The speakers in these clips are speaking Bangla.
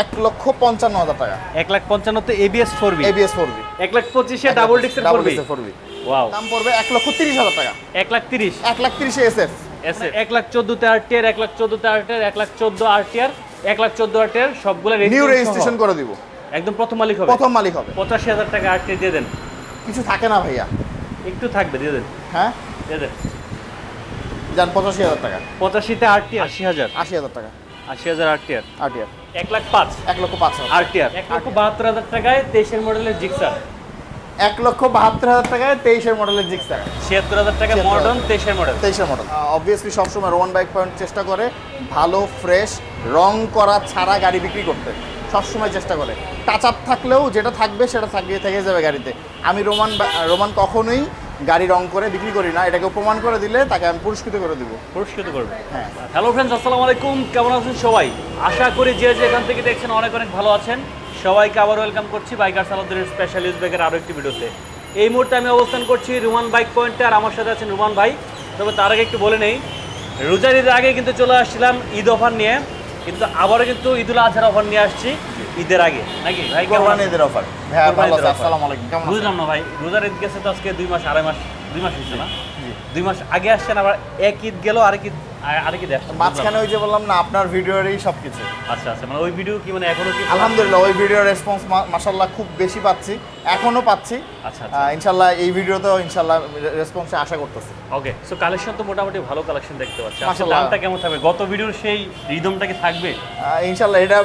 এক লক্ষ পঞ্চান্ন হাজার টাকা। এক lakh পঞ্চান্নতে ABS four B ABS four B এক লাখ পঁচিশে double ডিক্সের four B four B wow দাম পড়বে এক লক্ষ তিরিশ হাজার টাকা। এক লাখ তিরিশ? এক লাখ তিরিশে এস এফ এসে এক লাখ চোদ্দোতে আরটিআর এক লাখ চোদ্দোতে আরটিআর এক লাখ চোদ্দ আরটিআর এক লাখ চোদ্দ আরটিআর সবগুলো নিউ রেজিস্ট্রেশন করে দিব। একদম প্রথম মালিক হবে? প্রথম মালিক হবে। পঁচাশি হাজার টাকা আরটিআর দিয়ে দেন। কিছু থাকে না ভাইয়া। একটু থাকবে দিয়ে দেন। হ্যাঁ? দিয়ে দেন। যান পঁচাশি হাজার টাকা। পঁচাশিতে আরটিআর আশি হাজার। আশি হাজার টাকা। আশি হাজার আরটিআর। এক লাখ পাঁচ। এক লক্ষ পাঁচ আরটিআর। এক লক্ষ বাহাত্তর হাজার টাকায় তেইশের মডেলের জিক্সার। এক লক্ষ বাহাত্তর হাজার টাকায় তেইশের মডেলের ছিয়াত্তর হাজার টাকা মডার্ন তেইশের মডেল তেইশের মডেল অবভিয়াসলি সবসময় রোমান বাইক পয়েন্ট চেষ্টা করে ভালো ফ্রেশ রং করা ছাড়া গাড়ি বিক্রি করতে। সবসময় চেষ্টা করে। টাচ আপ থাকলেও যেটা থাকবে সেটা থাকিয়ে থেকে যাবে গাড়িতে। আমি রোমান রোমান কখনোই গাড়ি রং করে বিক্রি করি না এটাকে প্রমাণ করে দিলে তাকে আমি পুরস্কৃত করে দিব। পুরস্কৃত করবে? হ্যাঁ। হ্যালো ফ্রেন্ডস আসসালামু আলাইকুম। কেমন আছেন সবাই? আশা করি যে যে এখান থেকে দেখছেন অনেক অনেক ভালো আছেন। সবাইকে আবার ওয়েলকাম করছি বাইকার সালাউদ্দিনের স্পেশালিস্ট বাইকের আরও একটি ভিডিওতে এই মুহূর্তে আমি অবস্থান করছি রুমান বাইক পয়েন্টে আর আমার সাথে আছেন রুমান ভাই। তবে তার আগে একটু বলে নেই রোজার ঈদের আগে কিন্তু চলে আসছিলাম ঈদ অফার নিয়ে। কিন্তু আবারও কিন্তু ঈদুল আজহার অফার নিয়ে আসছি ঈদের আগে। নাকি? ভাই কোরবানি ঈদের অফার হ্যাঁ ভালো কোরবানি আছে ঈদের offer। আসসালামু আলাইকুম কেমন বুঝলাম না ভাই রোজার ঈদ গেছে তো আজকে দুই মাস আড়াই মাস দুই মাস হয়েছে না? দুই মাস আগে আসছেন আবার এক ঈদ গেল আরেক ঈদ মাঝখানে ওই যে বললাম না আপনার ভিডিওরই সব কিছু আচ্ছা আচ্ছা মানে ওই ভিডিও কি মানে এখনও কি আলহামদুলিল্লাহ ওই ভিডিওর রেসপন্স মাসাল্লাহ খুব বেশি পাচ্ছি এখনও পাচ্ছি। আচ্ছা আচ্ছা। আহ, ইনশাল্লাহ এই ভিডিওতেও ইনশাল্লাহ রেসপন্সে আশা করতেছি। ওকে সো কালেকশন তো মোটামুটি ভালো কালেকশন দেখতে পাচ্ছি। আচ্ছা মাশাআল্লাহ। দামটা কেমন থাকবে? গত ভিডিওর সেই রিদমটা কি থাকবে? আহ, ইনশাল্লাহ এটা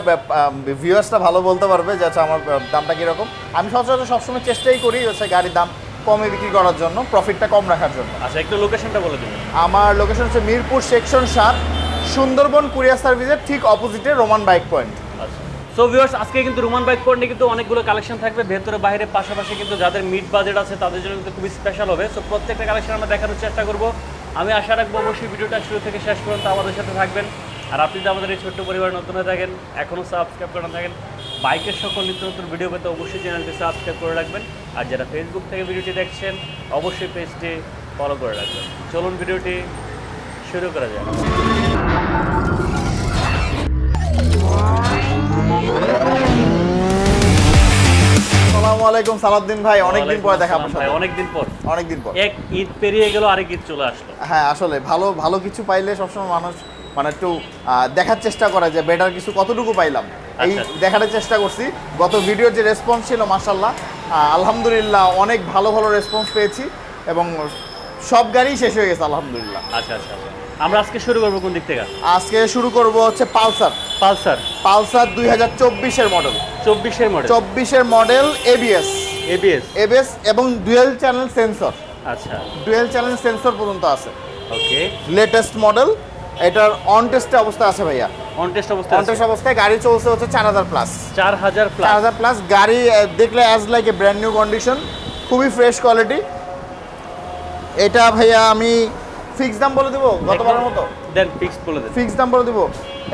ভিউয়ার্সটা ভালো বলতে পারবে যে আচ্ছা আমার দামটা কীরকম। আমি সচরাচর সবসময় চেষ্টাই করি হচ্ছে গাড়ির দাম কমে বিক্রি করার জন্য প্রফিটটা কম রাখার জন্য। আচ্ছা একটু লোকেশনটা বলে দিন। আমার লোকেশন হচ্ছে মিরপুর সেকশন সাত সুন্দরবন কুরিয়ার সার্ভিসের ঠিক অপোজিটে Roman bike point so viewers আজকে কিন্তু রোমান বাইক পয়েন্টে কিন্তু অনেকগুলো কালেকশন থাকবে। ভেতরে বাইরে পাশাপাশি কিন্তু যাদের মিড বাজেট আছে তাদের জন্য কিন্তু খুবই স্পেশাল হবে। সো প্রত্যেকটা কালেকশন আমরা দেখানোর চেষ্টা করব। আমি আশা রাখব অবশ্যই ভিডিওটা শুরু থেকে শেষ পর্যন্ত আমাদের সাথে থাকবেন। আর আপনি যদি আমাদের এই ছোট্ট পরিবার নতুন হয়ে থাকেন এখনও সাবস্ক্রাইব করে থাকেন বাইকের সকল নিত্য নতুন ভিডিও পেতে অবশ্যই চ্যানেলটি সাবস্ক্রাইব করে রাখবেন। আর যারা ফেসবুক থেকে ভিডিওটি দেখছেন অবশ্যই পেজটি ফলো করে রাখবেন। চলুন ভিডিওটি শুরু করা যাক। আসসালামু আলাইকুম সালাউদ্দিন ভাই অনেকদিন পরে দেখা আপনার সাথে। অনেকদিন পর। অনেকদিন পর। এক ঈদ পেরিয়ে গেল আরেক ঈদ চলে আসলো। হ্যাঁ আসলে ভালো ভালো কিছু পাইলে সবসময় মানুষ মানে একটু দেখার চেষ্টা করে যে বেটার কিছু কতটুকু পাইলাম। এই আচ্ছা। দেখার চেষ্টা করছি। গত ভিডিওর যে রেসপন্স ছিল মার্শাল্লাহ আলহামদুলিল্লাহ অনেক ভালো ভালো রেসপন্স পেয়েছি এবং সব গাড়ি শেষ হয়ে গেছে আলহামদুলিল্লাহ। আচ্ছা আচ্ছা আচ্ছা। আমরা আজকে শুরু করব কোন দিক থেকে? আজকে শুরু করব হচ্ছে পালসার। পালসার। পালসার দুই হাজার চব্বিশের মডেল চব্বিশের মডেল চব্বিশের মডেল এবিএস এবিএস এবিএস এবং ডুয়েল চ্যানেল সেন্সর আচ্ছা। ডুয়েল চ্যানেল সেন্সর পর্যন্ত আছে। ওকে লেটেস্ট মডেল এটার অন টেস্টে অবস্থা আছে ভাইয়া। অন টেস্ট অবস্থা অন টেস্ট অবস্থায় গাড়ি চলছে হচ্ছে চার হাজার প্লাস চার হাজার চার প্লাস হাজার প্লাস গাড়ি দেখলে as like a brand new condition খুবই ফ্রেশ কোয়ালিটি এটা ভাইয়া আমি ফিক্স দাম বলে দেবো গতবারের মতো? দেন ফিক্স বলে দেন। ফিক্স দাম বলে দেবো।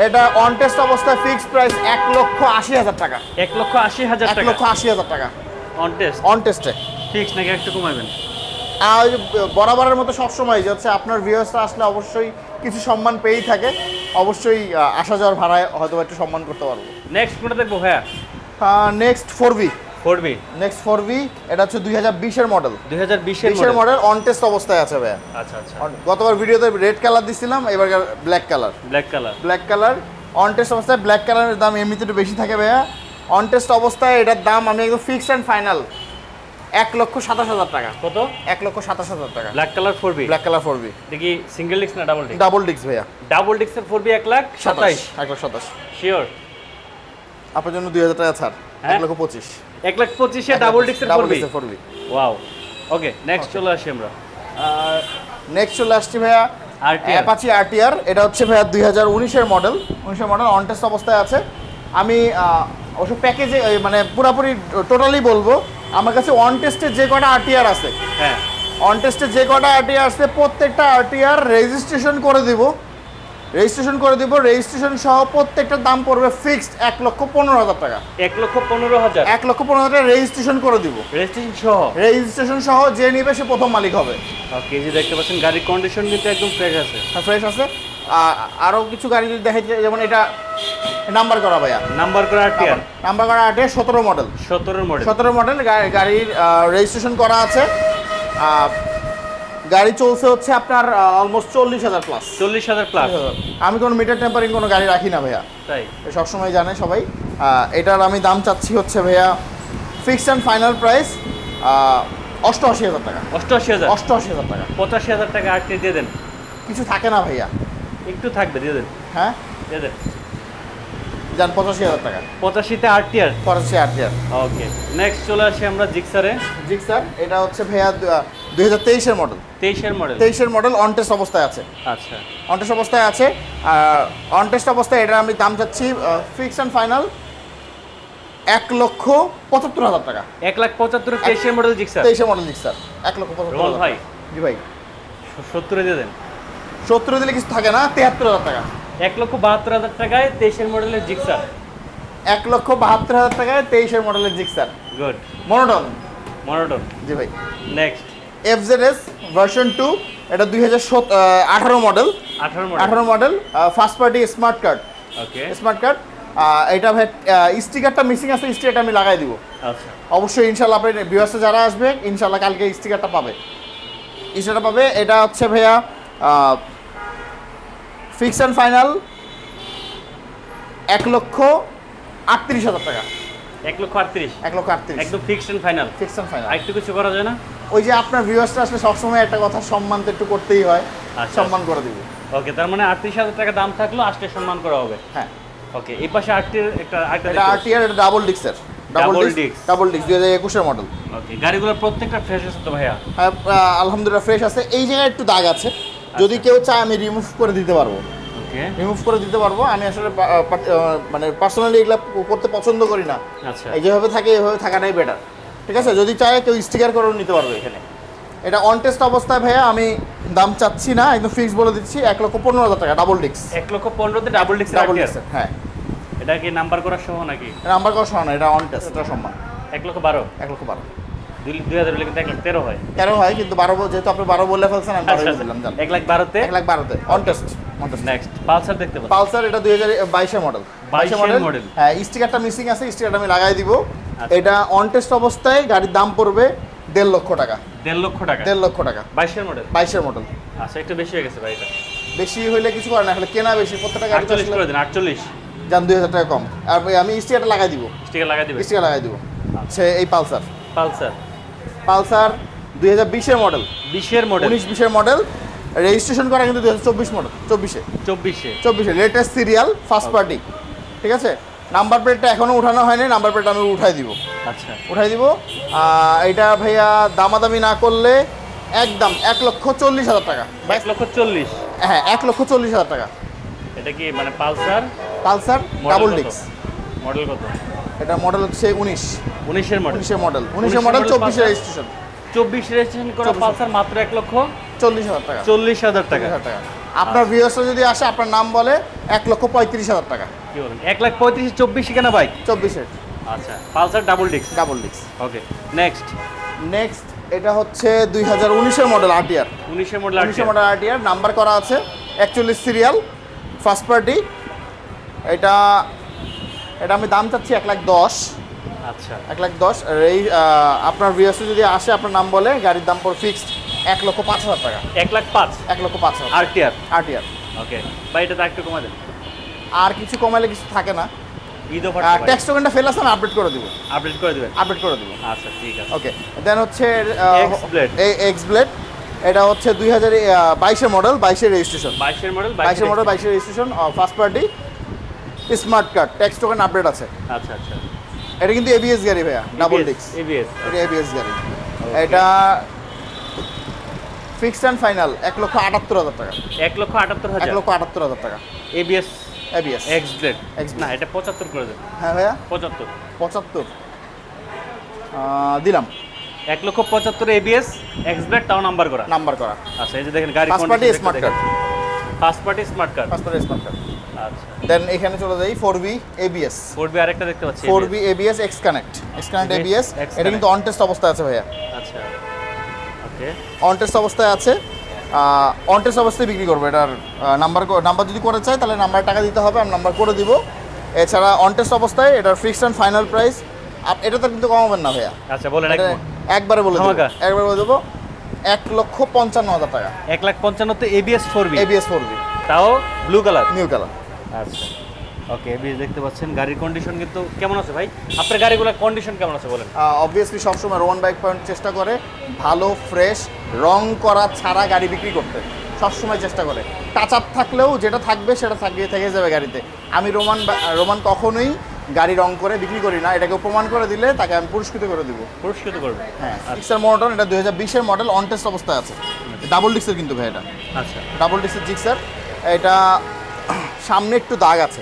এটা অন টেস্ট অবস্থায় ফিক্স প্রাইস এক লক্ষ আশি হাজার টাকা। এক লক্ষ আশি হাজার এক টাকা। লক্ষ আশি হাজার টাকা। অন টেস্ট অন টেস্টে ফিক্স নাকি একটু কমাবেন? বরাবরের মতো সবসময় যে হচ্ছে আপনার ভিউয়ার্সরা আসলে অবশ্যই কিছু সম্মান পেয়েই থাকে অবশ্যই আসা যাওয়ার ভাড়ায় হয়তো একটু সম্মান করতে পারব। নেক্সট কোনটা দেখব ভাইয়া? Next four V four B next four V এটা হচ্ছে দুই হাজার বিশের মডেল দুই হাজার বিশের বিশের মডেল অন টেস্ট অবস্থায় আছে ভাইয়া। আচ্ছা আচ্ছা। গতবার ভিডিওতে রেড কালার দিছিলাম এবার black colour black colour black colour on test অবস্থায় ব্ল্যাক কালারের দাম এমনিতে একটু বেশি থাকে ভাইয়া। অন টেস্ট অবস্থায় এটার দাম আমি একদম ফিক্সড অ্যান্ড ফাইনাল এক লক্ষ সাতাশ হাজার টাকা। কত? এক লক্ষ সাতাশ হাজার টাকা। Black colour four B black colour four V দেখি সিঙ্গেল ডিস্ক না ডাবল ডিস্ক ডাবল ডিক্স ভাইয়া। ডাবল ডিস্কের ফোর বি এক লাখ সাতাইশ। এক লাখ সাতাশ। শিওর আপনার জন্য দুই হাজার টাকা ছাড়। হ্যাঁ? এক লক্ষ পঁচিশ। এক লাখ পঁচিশে ডাবল ডিস্কের double B four V wow okay next চলে আসি আমরা। নেক্সট চলে আসছি ভাইয়া অ্যাপাচি আরটিআর এটা হচ্ছে ভাইয়া দুই হাজার উনিশের মডেল উনিশের মডেল অন টেস্ট অবস্থায় আছে। আমি অবশ্য প্যাকেজে মানে পুরোপুরি টোটালি বলব। আমার কাছে অন টেস্টে যে কটা আরটিআর আছে হ্যাঁ। অন টেস্টে যে কটা আরটিআর আছে প্রত্যেকটা আরটিআর রেজিস্ট্রেশন করে দিব। রেজিস্ট্রেশন করে দিব রেজিস্ট্রেশন সহ প্রত্যেকটা দাম পড়বে ফিক্সড এক লক্ষ পনেরো হাজার টাকা। এক লক্ষ পনেরো হাজার? এক লক্ষ পনেরো হাজার রেজিস্ট্রেশন করে দিব। রেজিস্ট্রেশন সহ? রেজিস্ট্রেশন সহ যে নিবে সে প্রথম মালিক হবে। ওকে যে দেখতে পাচ্ছেন গাড়ির কন্ডিশন কিন্তু একদম ফ্রেশ আছে। ফ্রেশ আছে। আ- আরও কিছু গাড়ি যদি দেখে যেমন এটা নাম্বার করা ভাইয়া। নাম্বার করে আরটিআর নাম্বার করা আটে সতেরো মডেল সতেরোর মডেল সতেরো মডেল গাড়ির রেজিস্ট্রেশন করা আছে। গাড়ি চলছে হচ্ছে আপনার অলমোস্ট চল্লিশ হাজার প্লাস চল্লিশ হাজার প্লাস আমি কোনো মিটার টেম্পারিং কোনো গাড়ি রাখি না ভাইয়া। তাই? সবসময় জানে সবাই। এটার আমি দাম চাচ্ছি হচ্ছে ভাইয়া ফিক্সড অ্যান্ড ফাইনাল প্রাইস অষ্টআশি হাজার টাকা। অষ্টআশি হাজার। অষ্টআশি হাজার টাকা। পঁচাশি হাজার টাকা আরটি দিয়ে দেন। কিছু থাকে না ভাইয়া। একটু থাকবে দিয়ে দেন। হ্যাঁ? দিয়ে দেন। যান পঁচাশি হাজার টাকা। পঁচাশিতে আরটিআর পঁচাশি আট হাজার ওকে নেক্সট চলে আসি আমরা জিক্সারে। জি স্যার এটা হচ্ছে ভাইয়া দুই হাজার তেইশের মডেল তেইশের মডেল তেইশের মডেল অনটেস্ট অবস্থায় আছে। আচ্ছা। অনটেস্ট অবস্থায় আছে অনটেস্ট অবস্থায় এটা আমি দাম চাচ্ছি ফিক্স অ্যান্ড ফাইনাল এক লক্ষ পঁচাত্তর হাজার টাকা। এক লাখ পঁচাত্তর তেইশের মডেল জিক্সার। তেইশের মডেল জি স্যার এক লক্ষ পঁচাত্তর ভাই। জি ভাই। সত্তরে দিয়ে দেন। সত্তর দিলে কিছু থাকে না তেহাত্তর হাজার টাকা। এক লক্ষ বাহাত্তর হাজার টাকায় তেইশের মডেলের জিক্সার। এক লক্ষ বাহাত্তর হাজার টাকায় তেইশের মডেলের জিক্সার। Good monotone? মনোটন। জি ভাই। Next F Z S version two এটা দুই হাজার আঠারো মডেল। আঠারো মডেল। আঠারো model first party smart card okay smart card এটা ভাই স্টিকারটা মিসিং আছে স্টিকারটা আমি লাগাই দিব। আচ্ছা। অবশ্যই ইনশাল্লাহ আপনি ভিউয়ার্সে যারা আসবে ইনশাল্লাহ কালকে স্টিকারটা পাবে। স্টিকারটা পাবে এটা হচ্ছে ভাইয়া ফিক্স অ্যান্ড ফাইনাল এক লক্ষ আটত্রিশ হাজার টাকা। এক লক্ষ আটত্রিশ। এক লক্ষ আটত্রিশ। একদম fixed and final fix and final আরেকটু কিছু করা যায় না? ওই যে আপনার ভিউয়ার্সটা আসলে সবসময় একটা কথা সম্মান তো একটু করতেই হয়। আচ্ছা। সম্মান করে দিব। ওকে তার মানে আটত্রিশ হাজার টাকা দাম থাকল আষ্টে সম্মান করা হবে। হ্যাঁ। ওকে এই পাশে আটটির একটা এটা আরটিআর এটা ডাবল ডিক্সের ডাবল disc। ডাবল ডিক্স দুই হাজার একুশের মডেল ওকে গাড়িগুলোর প্রত্যেকটা ফ্রেশ আছে তো ভাইয়া? হ্যাঁ আলহামদুলিল্লাহ ফ্রেশ আছে। এই জায়গায় একটু দাগ আছে। যদি কেউ চায় আমি রিমুভ করে দিতে পারব। ওকে। রিমুভ করে দিতে পারব। আমি আসলে মানে পার্সোনালি এগুলো করতে পছন্দ করি না। আচ্ছা। এই যেভাবে থাকে এভাবে থাকাটাই বেটার ঠিক আছে? যদি চায় কেউ স্টিকার করেও নিতে পারবে এখানে। এটা অন টেস্ট অবস্থায় ভাইয়া আমি দাম চাচ্ছি না একদম ফিক্স বলে দিচ্ছি এক লক্ষ পনেরো হাজার টাকা ডাবল ডিক্স এক লক্ষ পনেরোতে ডাবল ডিক্স ডাবল ডিক্স হ্যাঁ। এটা কি নাম্বার করার সহ নাকি? নাম্বার করা না এটা অন টেস্ট এটা সম্মান। এক লক্ষ বারো? এক লক্ষ বারো। দুই দুই হাজার কিন্তু এক লাখ তেরো হয়। তেরো হয় কিন্তু বারো যেহেতু আপনি বারো বলে ফেলছেন আমি বারো আচ্ছা এক লাখ বারোতে? এক লাখ বারোতে অন টেস্ট নেক্সট পালসার দেখতে পাচ্ছি। পালসার এটা দুই হাজার বাইশের মডেল 22 এর হ্যাঁ স্টিকারটা মিসিং আছে স্টিকারটা আমি লাগাই দিব। আচ্ছা। এটা অন টেস্ট অবস্থায় গাড়ির দাম পড়বে দেড় লক্ষ টাকা। দেড় লক্ষ টাকা? দেড় লক্ষ টাকা। বাইশের মডেল বাইশের মডেল আচ্ছা একটু বেশি হয়ে গেছে ভাই এটা। বেশি হইলে কিছু করে না আসলে কেনা বেশি। প্রত্যেকটা গাড়ি আটচল্লিশ করে দিন আটচল্লিশ। যান দুই হাজার টাকা কম। আর আমি স্টিকারটা লাগাই দিব। স্টিকার লাগাই দিবে স্টিকার লাগাই দিব। সে এই পালসার। পালসার। পালসার দুই হাজার বিশের মডেল। বিশের মডেল। উনিশ বিশের মডেল। রেজিস্ট্রেশন করা কিন্তু দুই হাজার চব্বিশ মডেল চব্বিশে। চব্বিশে। চব্বিশে লেটেস্ট সিরিয়াল ফার্স্ট পার্টি ঠিক আছে? নাম্বার প্লেটটা এখনও উঠানো হয়নি নাম্বার প্লেট আমি উঠাই দিব। আচ্ছা। উঠাই দিব। এটা ভাইয়া দামাদামি না করলে একদম এক লক্ষ চল্লিশ হাজার টাকা। এক লক্ষ চল্লিশ। হ্যাঁ এক লক্ষ চল্লিশ হাজার টাকা। এটা কি মানে পালসার? পালসার ডাবল ডিক্স মডেল কত? এটা মডেল হচ্ছে উনিশ। উনিশের মডেল উনিশের মডেল উনিশের মডেল চব্বিশে রেজিস্ট্রেশন চব্বিশ রেজিস্ট্রেশন করা পালসার মাত্র এক লক্ষ চল্লিশ হাজার টাকা। চল্লিশ হাজার টাকা। টাকা। আপনার ভিউয়ার্সরা যদি আসে আপনার নাম বলে এক লক্ষ পঁয়ত্রিশ হাজার টাকা। কি বলেন? এক লাখ পঁয়ত্রিশ চব্বিশ কেনা বাইক চব্বিশের আচ্ছা পালসার ডাবল ডিক্স ডাবল ডিক্স ওকে নেক্সট নেক্সট এটা হচ্ছে দুই হাজার উনিশের মডেল আরটিআর উনিশের মডেল উনিশের মডেল আরটিআর নাম্বার করা আছে একচল্লিশ সিরিয়াল ফার্স্ট পার্টি এটা এটা আমি দাম চাচ্ছি এক লাখ দশ। আচ্ছা। এক লাখ দশ। আর এই আপনার ভিউয়ার্সে যদি আসে আপনার নাম বলে গাড়ির দাম পর ফিক্সড এক লক্ষ পাঁচ হাজার টাকা। এক লাখ পাঁচ? এক লক্ষ পাঁচ হাজার। আর টিআর আরটিআর ওকে ভাই এটা একটু কমা দেন। আর কিছু কমালে কিছু থাকে না। ঈদ অফার ট্যাক্স টোকেনটা ফেল আছে আপডেট করে দিব। আপডেট করে দেবেন? আপডেট করে দিব। আচ্ছা ঠিক আছে। ওকে দেন হচ্ছে। এই এক্স ব্লেড এটা হচ্ছে দুই হাজার বাইশের মডেল বাইশের রেজিস্ট্রেশন বাইশের মডেল বাইশের মডেল বাইশের registration first party smart card tax token update আছে। আচ্ছা আচ্ছা। এটা কিন্তু এবিএস গাড়ি ভাইয়া ডাবল ডিক্স এবিএস এটা এবিএস গাড়ি। এটা ফিক্সড অ্যান্ড ফাইনাল এক লক্ষ আটাত্তর হাজার টাকা। এক লক্ষ আটাত্তর এক হাজার লক্ষ আটাত্তর হাজার টাকা। ABS ABS X blade X-Blade। না এটা পঁচাত্তর করে দেন। হ্যাঁ ভাইয়া? পঁচাত্তর। পঁচাত্তর। দিলাম। এক লক্ষ পঁচাত্তর এবিএস এক্স ব্লেড তাও নাম্বার করা। নাম্বার করা। আচ্ছা এই যে দেখেন গাড়ি first party smart card first party smart card first party smart card then এখানে চলে যাই ফোর বি এবিএস ফোর বি আরেকটা দেখতে পাচ্ছি ফোর ABS B ABS X connect X connect ABS, ABS এটা কিন্তু অন টেস্ট অবস্থায় আছে ভাইয়া। আচ্ছা। ওকে অন টেস্ট অবস্থায় আছে। অনটেস্ট অবস্থায় বিক্রি করব এটার নাম্বার নাম্বার যদি করে চাই তাহলে নাম্বার টাকা দিতে হবে আমি নাম্বার করে দিব। এছাড়া অনটেস্ট অবস্থায় এটার ফিক্সড অ্যান্ড ফাইনাল প্রাইস এটা তো কিন্তু কমাবেন না ভাইয়া। আচ্ছা বলেন একবারে বলে দেবো। একবারে বলে দেবো এক লক্ষ পঞ্চান্ন হাজার টাকা। এক lakh পঞ্চান্নতে ABS four B ABS four B তাও ব্লু কালার নিউ কালার আচ্ছা। ওকে এবিএস দেখতে পাচ্ছেন গাড়ির কন্ডিশন কিন্তু কেমন আছে ভাই? আপনার গাড়িগুলোর কন্ডিশন কেমন আছে বলেন? অবভিয়াসলি সবসময় রোমান বাইক পয়েন্ট চেষ্টা করে ভালো ফ্রেশ রং করা ছাড়া গাড়ি বিক্রি করতে। সবসময় চেষ্টা করে। টাচ আপ থাকলেও যেটা থাকবে সেটা থাকিয়ে থেকে যাবে গাড়িতে। আমি রোমান রোমান কখনোই গাড়ি রং করে বিক্রি করি না। এটাকে প্রমাণ করে দিলে তাকে আমি পুরস্কৃত করে দিব। পুরস্কৃত করবে? হ্যাঁ সিক্সের মনোটন এটা দুই হাজার বিশের মডেল অন টেস্ট অবস্থায় আছে। ডাবল ডিক্সের কিন্তু ভাই এটা। আচ্ছা। ডাবল ডিক্সের জিক্সার এটা সামনে একটু দাগ আছে।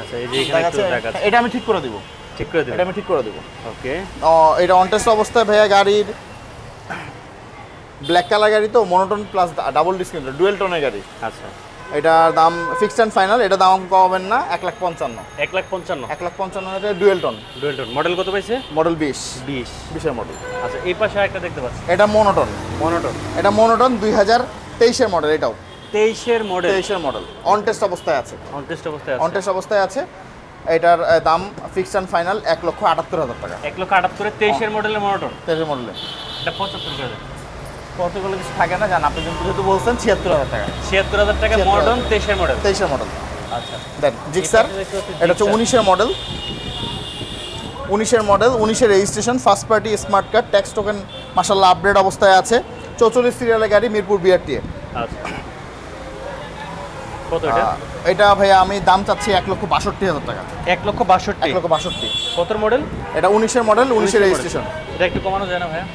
আচ্ছা এই যে এখানে একটু দাগ আছে। এটা আমি ঠিক করে দিব। ঠিক করে এটা আমি ঠিক করে দেবো। ওকে। এটা অনটেস্ট অবস্থায় ভাইয়া গাড়ির ব্ল্যাক কালার গাড়ি তো monotone plus double discount dual টোনের গাড়ি। আচ্ছা। এটার দাম ফিক্সড অ্যান্ড ফাইনাল এটা দাম কমাবেন না এক লাখ পঞ্চান্ন। এক লাখ পঞ্চান্ন। এক লাখ পঞ্চান্ন এটা ডুয়েল টোন ডুয়েলটন মডেল কত পাইছে? মডেল বিশ। বিশ। বিশের মডেল আচ্ছা এই পাশে একটা দেখতে পাচ্ছি। এটা মনোটন মনোটন এটা মনোটন দুই হাজার তেইশের মডেল এটাও। তেইশের মডেল তেইশের মডেল অনটেস্ট অবস্থায় আছে। অনটেস্ট অবস্থায় আছে। অনটেস্ট অবস্থায় আছে। এটার দাম ফিক্সড অ্যান্ড ফাইনাল এক লক্ষ আটাত্তর হাজার টাকা। এক লক্ষ আটাত্তরে তেইশের মডেলের মনোটন তেইশের মডেলে এটা পঁচাত্তর দেন। কতগুলো কিছু থাকে না জান আপনি যেহেতু বলছেন ছিয়াত্তর হাজার টাকা। ছিয়াত্তর হাজার টাকা মডেল তেইশের মডেল তেইশের মডেল আচ্ছা। দেন জিক্সার এটা হচ্ছে উনিশের মডেল উনিশের মডেল উনিশের registration first party smart card tax token মাসাল্লাহ আপডেট অবস্থায় আছে। চৌচল্লিশ সিরিয়ালের গাড়ি মিরপুর বিআরটিএ আচ্ছা। কত এটা? এটা ভাইয়া আমি দাম চাচ্ছি এক লক্ষ বাষট্টি হাজার টাকা। এক লক্ষ বাষট্টি? এক লক্ষ বাষট্টি। কত মডেল এটা উনিশের মডেল উনিশের রেজিস্ট্রেশন এটা একটু কমানো যায় না ভাইয়া?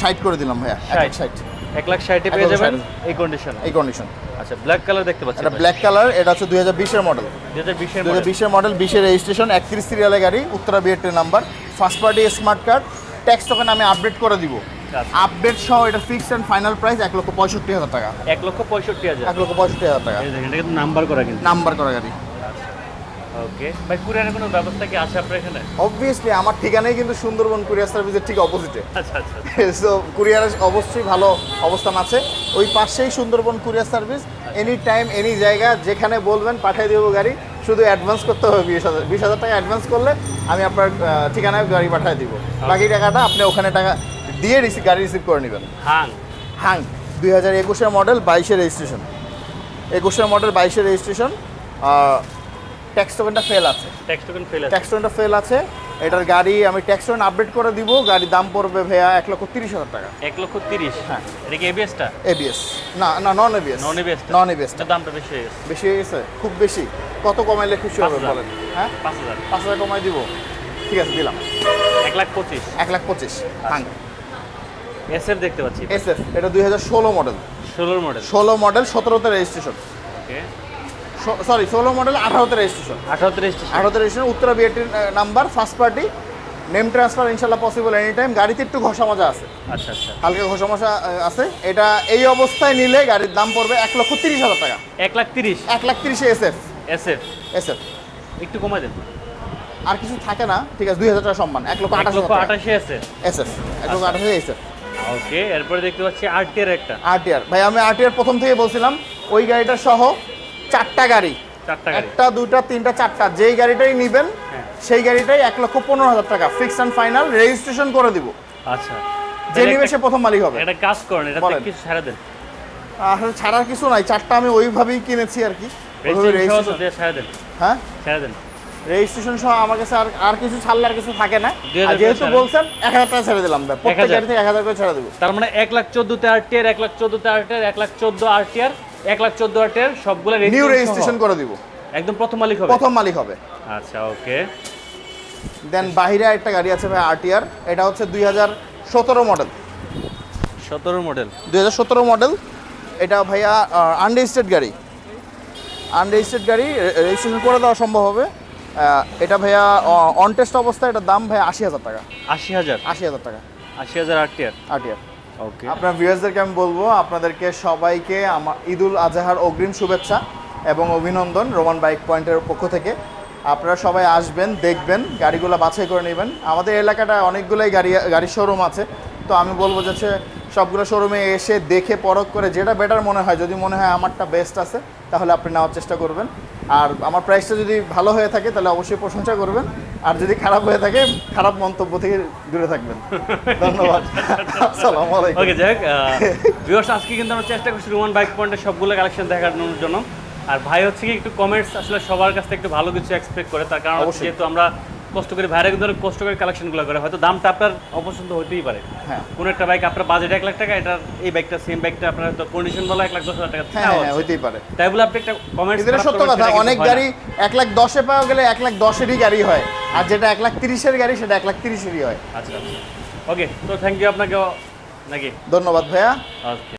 ষাট করে দিলাম ভাইয়া ষাট। ষাট। এক লাখ ষাটে পেয়ে যাবেন এই কন্ডিশন এই কন্ডিশন আচ্ছা ব্ল্যাক কালার দেখতে পাচ্ছি এটা ব্ল্যাক কালার এটা হচ্ছে দুই হাজার বিশের মডেল দুই হাজার বিশের দু হাজার বিশের মডেল বিশের রেজিস্ট্রেশন একত্রিশ সিরিয়ালের গাড়ি Uttara বিএটের number first party smart card tax token আমি আপডেট করে দিব। আপডেট সহ এটা ফিক্সড অ্যান্ড ফাইনাল প্রাইস এক লক্ষ পঁয়ষট্টি হাজার টাকা। এক লক্ষ পঁয়ষট্টি হাজার। এক লক্ষ পঁয়ষট্টি হাজার টাকা। এটা কিন্তু নাম্বার করা কিন্তু। নাম্বার করা গাড়ি। ওকে ভাই কুরিয়ারের কোনো ব্যবস্থা কি আছে আপনার এখানে? অবভিয়াসলি আমার ঠিকানাই কিন্তু সুন্দরবন কুরিয়ার সার্ভিসের ঠিক অপোজিটে আচ্ছা আচ্ছা সো কুরিয়ারের অবশ্যই ভালো অবস্থান আছে। ওই পাশেই Sundarban courier service. Any time any জায়গা যেখানে বলবেন পাঠিয়ে দেবো গাড়ি। শুধু অ্যাডভান্স করতে হবে বিশ হাজার বিশ হাজার টাকা অ্যাডভান্স করলে আমি আপনার ঠিকানায় গাড়ি পাঠিয়ে দিব। বাকি টাকাটা আপনি ওখানে টাকা দিয়ে রিসিভ গাড়ি রিসিভ করে নেবেন। হাং। হাং দুই হাজার একুশের মডেল বাইশের রেজিস্ট্রেশন একুশের মডেল বাইশের রেজিস্ট্রেশন ট্যাক্স টোকেনটা ফেল আছে। ট্যাক্স টোকেন ফেল আছে। ট্যাক্স টোকেনটা ফেল আছে। এটার গাড়ি আমি ট্যাক্স টোকেন আপডেট করে দিব। গাড়ির দাম পড়বে ভাইয়া এক লক্ষ তিরিশ হাজার টাকা। এক লক্ষ তিরিশ? হ্যাঁ। এটা কি এবিএসটা এবিএস না না non ABS non ABS non ABS দামটা বেশি হয়ে গেছে। বেশি হয়ে গেছে? খুব বেশি? কত কমাইলে খুশি হবে বলেন? হ্যাঁ? পাঁচ হাজার। পাঁচ হাজার কমাই দিব। ঠিক আছে দিলাম। এক লাখ পঁচিশ। এক লাখ পঁচিশ। হাং। এস এফ দেখতে পাচ্ছি এস এফ এটা দুই হাজার ষোলো মডেল ষোলোর মডেল ষোলো মডেল সতেরোতে রেজিস্ট্রেশন ওকে সরি ষোলো মডেল আঠারোতে রেজিস্ট্রেশন আঠারোতে রেজিস্ট্রেশন আঠারোতে registration Uttara বিএটির number first party name transfer ইনশাল্লাহ পসিবল এনি টাইম গাড়িতে একটু ঘষা মজা আছে। আচ্ছা আচ্ছা। হালকা ঘষা মশা আছে। এটা এই অবস্থায় নিলে গাড়ির দাম পড়বে এক লক্ষ তিরিশ হাজার টাকা। এক লাখ তিরিশ। এক লাখ তিরিশে S F S F S F একটু কমাই দেন। আর কিছু থাকে না ঠিক আছে দুই হাজার টাকা সম্মান এক লক্ষ এক আঠাশ লক্ষ হাজার আটাশি আছে এস এফ এক লক্ষ আঠাশে এস এফ ওকে এরপরে দেখতে পাচ্ছি আরটিআর একটা। আরটিআর ভাই আমি আরটিআর প্রথম থেকে বলছিলাম ওই গাড়িটা সহ চারটা গাড়ি। একটা দুইটা তিনটা চারটা যেই গাড়িটাই নেবেন হ্যাঁ। সেই গাড়িটাই এক লক্ষ পনেরো হাজার টাকা। ফিক্স অ্যান্ড ফাইনাল রেজিস্ট্রেশন করে দিব। আচ্ছা। যে নিবে সে প্রথম মালিক হবে। একটা কাজ করেন এটা। কিছু ছাড়া দেন। আসলে ছাড়ার কিছু নাই চারটা আমি ওইভাবেই কিনেছি আর কি। ওইভাবে রেজিস্ট্রেশন হ্যাঁ? ছাড়া দেন। রেজিস্ট্রেশন সহ আমার কাছে আর আর কিছু ছাড়লে আর কিছু থাকে না। আর যেহেতু বলছেন এক হাজার টাকা ছেড়ে দিলাম ভাই। প্রত্যেক গাড়ি থেকে এক হাজার করে ছেড়ে দেবো। তার মানে এক লাখ চোদ্দোতে আরটিআর এক লাখ চোদ্দোতে আরটিআর এক লাখ চোদ্দ আরটিআর এক লাখ চোদ্দ আরটিআর সবগুলো নিউ রেজিস্ট্রেশন করে দিব। একদম প্রথম মালিক হবে? প্রথম মালিক হবে। আচ্ছা ওকে। দেন বাহিরে একটা গাড়ি আছে ভাই আরটিআর এটা হচ্ছে দুই হাজার সতেরো মডেল সতেরো মডেল দুই হাজার সতেরো মডেল এটা ভাইয়া আনরেজিস্টার্ড গাড়ি। আনরেজিস্টার্ড গাড়ি রেজিস্ট্রেশন করে দেওয়া সম্ভব হবে। এটা ভাইয়া অন টেস্ট অবস্থায় এটার দাম ভাইয়া আশি হাজার টাকা। আশি হাজার? আশি হাজার টাকা। আশি হাজার আরটিআর আরটিআর ওকে আপনার ভিউয়ার্সদেরকে আমি বলব আপনাদেরকে সবাইকে আমার ঈদুল আজহার অগ্রিম শুভেচ্ছা এবং অভিনন্দন রোমান বাইক পয়েন্টের পক্ষ থেকে। আপনারা সবাই আসবেন দেখবেন গাড়িগুলো বাছাই করে নেবেন। আমাদের এলাকাটা অনেকগুলোই গাড়ি গাড়ির শোরুম আছে। তো আমি বলব যে সবগুলো শোরুমে এসে দেখে পরখ করে যেটা বেটার মনে হয় যদি মনে হয় আমারটা বেস্ট আছে তাহলে আপনি নেওয়ার চেষ্টা করবেন। আর আমার প্রাইসটা যদি ভালো হয়ে থাকে তাহলে অবশ্যই প্রশংসা করবেন। আর যদি খারাপ হয়ে থাকে খারাপ মন্তব্য থেকে দূরে থাকবেন। ধন্যবাদ। আসসালামু আলাইকুম। ওকে যাই ভিউয়ার্স আজকে কিন্তু আমরা চেষ্টা করছি রোমান বাইক পয়েন্টের সবগুলো কালেকশন দেখানোর জন্য। আর ভাই হচ্ছে কি একটু কমেন্টস আসলে সবার কাছ থেকে একটু ভালো কিছু এক্সপেক্ট করে তার কারণ। যেহেতু আমরা কষ্ট করে ভাইরা কিন্তু অনেক কষ্ট করে কালেকশনগুলো করে। হয়তো দামটা আপনার অপছন্দ হতেই পারে। হ্যাঁ। কোন একটা বাইক আপনার বাজেট এক লাখ টাকা এটার এই বাইকটা সেম বাইকটা আপনার হয়তো কন্ডিশন বলা এক লাখ দশ হাজার টাকা হ্যাঁ নেওয়া হ্যাঁ। পারে। তাই বলে আপনি একটা কমেন্টস কিন্তু এটা সত্য কথা অনেক গাড়ি এক লাখ দশে পাওয়া গেলে এক লাখ দশেরই গাড়ি হয়। আর যেটা এক লাখ তিরিশের গাড়ি সেটা এক লাখ তিরিশেরই হয়। আচ্ছা আচ্ছা। ওকে তো থ্যাংক ইউ আপনাকে নাকি? ধন্যবাদ ভাইয়া। ওকে